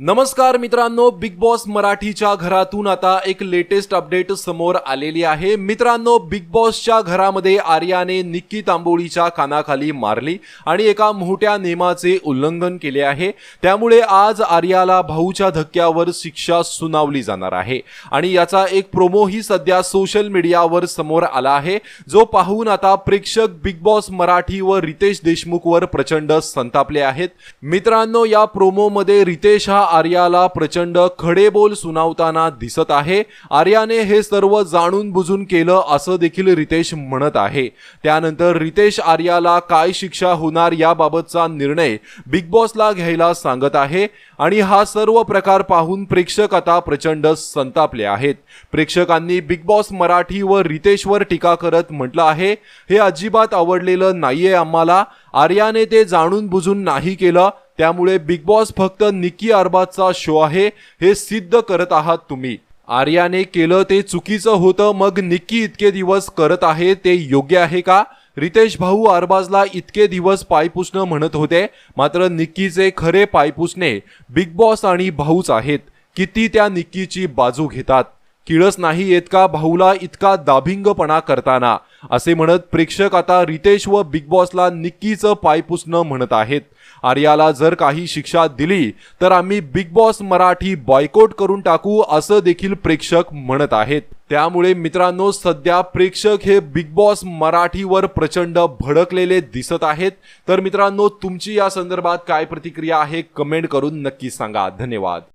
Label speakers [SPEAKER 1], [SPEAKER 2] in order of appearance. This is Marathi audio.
[SPEAKER 1] नमस्कार मित्रांनो बिग बॉस मराठीच्या घरातून आता एक लेटेस्ट अपडेट समोर आलेली आहे. मित्रांनो बिग बॉसच्या घरामध्ये आर्याने निक्की तांबोळीच्या कानाखाली मारली आणि एका मोठ्या नियमाचे उल्लंघन केले आहे. त्यामुळे आज आर्याला भाऊच्या धक्क्यावर शिक्षा सुनावली जाणार आहे. आणि याचा एक प्रोमोही सध्या सोशल मीडियावर समोर आला आहे. जो पाहून आता प्रेक्षक बिग बॉस मराठी व रितेश देशमुखवर प्रचंड संतापले आहेत. मित्रांनो या प्रोमोमध्ये रितेश हा आर्याला प्रचंड खडेबोल सुनावताना दिसत आहे. आर्याने हे सर्व जाणून बुजून केलं असं देखील रितेश म्हणत आहे. त्यानंतर रितेश आर्याला काय शिक्षा होणार याबाबतचा निर्णय बिग बॉसला घ्यायला सांगत आहे आणि हा सर्व प्रकार पाहून प्रेक्षक आता प्रचंड संतापले आहेत. प्रेक्षकांनी बिग बॉस मराठी व रितेशवर टीका करत म्हटलं आहे हे अजिबात आवडलेलं नाहीये आम्हाला. आर्याने ते जाणून बुजून नाही केलं. त्यामुळे बिग बॉस फक्त निकी अरबाजचा शो आहे हे सिद्ध करत आहात तुम्ही. आर्याने केलं ते चुकीचं होतं मग निक्की इतके दिवस करत आहे ते योग्य आहे का? रितेश भाऊ अरबाजला इतके दिवस पायपुसणं म्हणत होते मात्र निक्कीचे खरे पायपुसणे बिग बॉस आणि भाऊच आहेत. किती त्या निक्कीची बाजू घेतात. किळस नाही येत का भाऊला इतका दाभिंगपणा करताना? असे म्हणत प्रेक्षक आता रितेश व बिग बॉसला निक्कीचं पायपुसणं म्हणत आहेत. आर्याला जर काही शिक्षा दिली तर आम्ही बिग बॉस मराठी बॉयकॉट करून टाकू असं देखील प्रेक्षक म्हणत आहेत. त्यामुळे मित्रांनो सध्या प्रेक्षक हे बिग बॉस मराठीवर प्रचंड भडकलेले दिसत आहेत. तर मित्रांनो तुमची या संदर्भात काय प्रतिक्रिया आहे कमेंट करून नक्की सांगा. धन्यवाद.